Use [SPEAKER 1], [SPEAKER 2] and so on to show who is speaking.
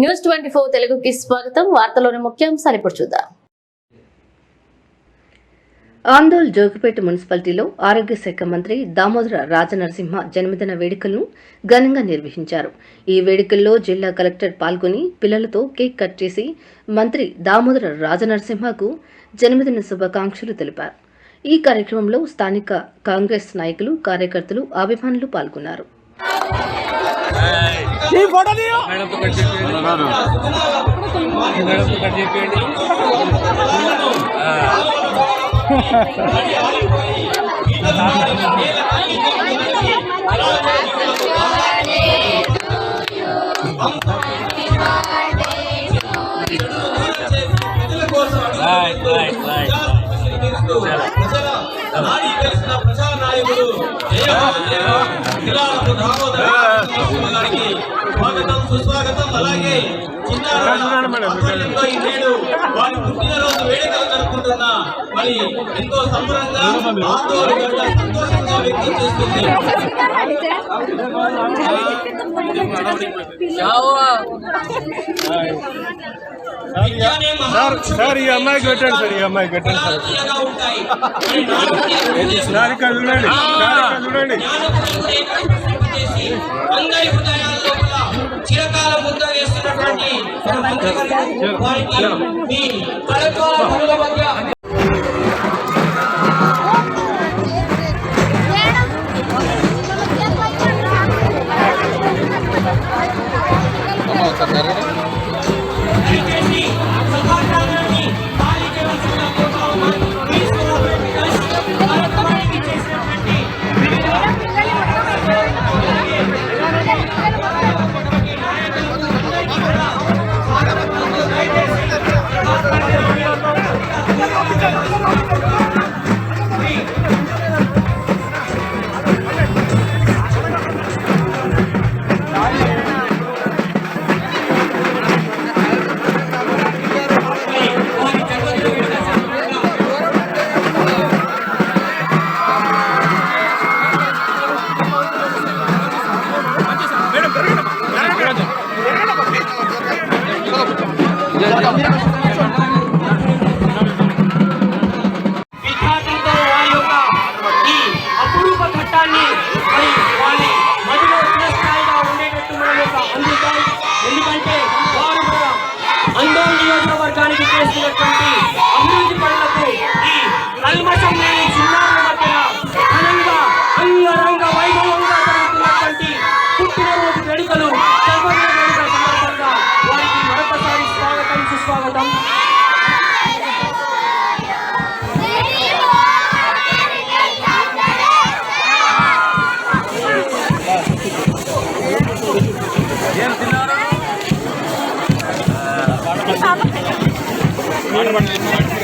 [SPEAKER 1] News twenty four తెలుగుకి స్వాగతం. వార్తలోని ముఖ్యాంశాలు ఇప్పుడు చూద్దాం.
[SPEAKER 2] ఆందోళ్ జోగిపేట మున్సిపాలిటీలో ఆరోగ్య శాఖ మంత్రి దామోదర రాజనరసింహ జన్మదిన వేడుకలను ఘనంగా నిర్వహించారు. ఈ వేడుకల్లో జిల్లా కలెక్టర్ పాల్గొని పిల్లలతో కేక్ కట్ చేసి మంత్రి దామోదర రాజనరసింహకు జన్మదిన శుభాకాంక్షలు తెలిపారు. ఈ కార్యక్రమంలో స్థానిక కాంగ్రెస్ నాయకులు కార్యకర్తలు అభిమానులు పాల్గొన్నారు.
[SPEAKER 3] ఈ ఫోటో తీయు మేడం తో కట్ చేయండి మేడం తో కట్ చేయండి రైట్ రైట్ రైట్
[SPEAKER 4] నాడి తెలిసిన ప్రజానాయకుడు జిల్లాలకు దామోదర గారికి స్వాగతం సుస్వాగతం. అలాగే చిన్నారుల ఆధ్వర్యంలో ఈ నేడు వారి పుట్టినరోజు వేడుకలు జరుపుకుంటున్న మరి ఎంతో సంబరంగా ఆందోళన సంతోషంగా వ్యక్తం చేస్తుంది. విజ్ఞానే
[SPEAKER 5] సార్ సార్ ఈ అమ్మాయికి పెట్టండి సార్ ఈ అమ్మాయికి పెట్టండి సార్. సార్ ఇక్కడ చూడండి సార్ ఇక్కడ చూడండి.
[SPEAKER 4] అందరి చిరకాల ముద్ర వేస్తున్నటువంటి వారికి మీ ಜಯ
[SPEAKER 5] Thank you.